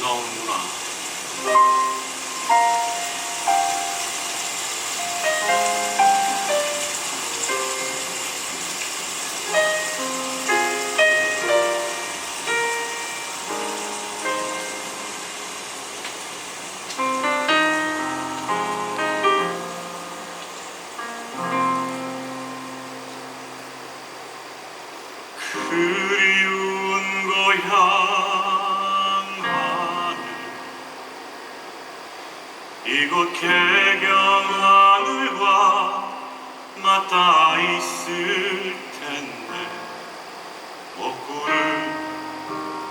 비가 오는구나. 그 이곳 개경 하늘과 맞닿아 있을 텐데 먹구를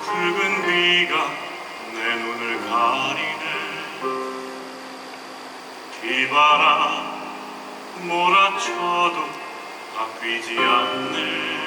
붉은 비가 내 눈을 가리네. 비바람 몰아쳐도 바뀌지 않네.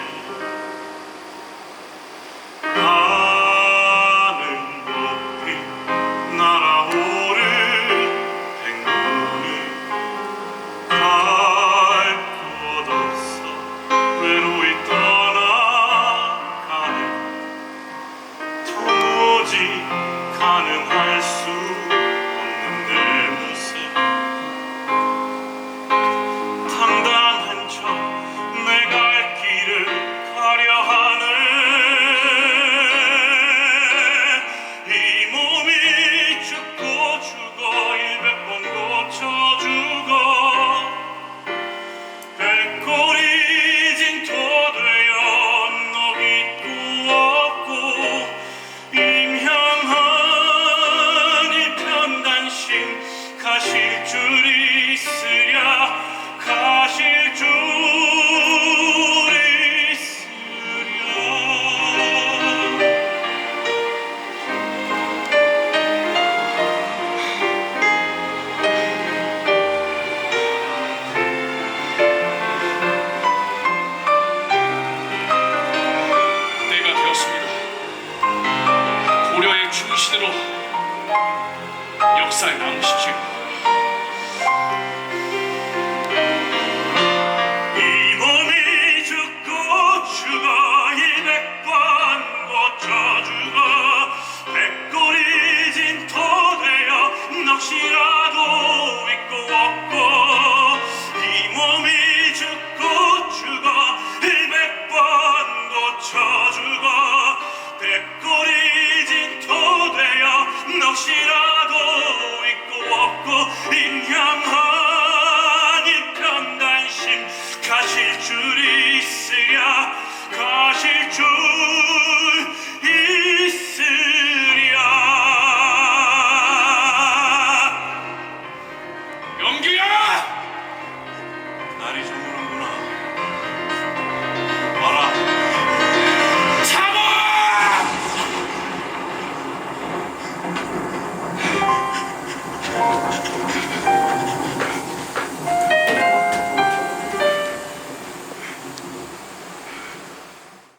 빛으로 역사에 남으십시오. 무엇이라도 있고 없고 인양하니 평단심 가실 줄이 있으랴 가실 줄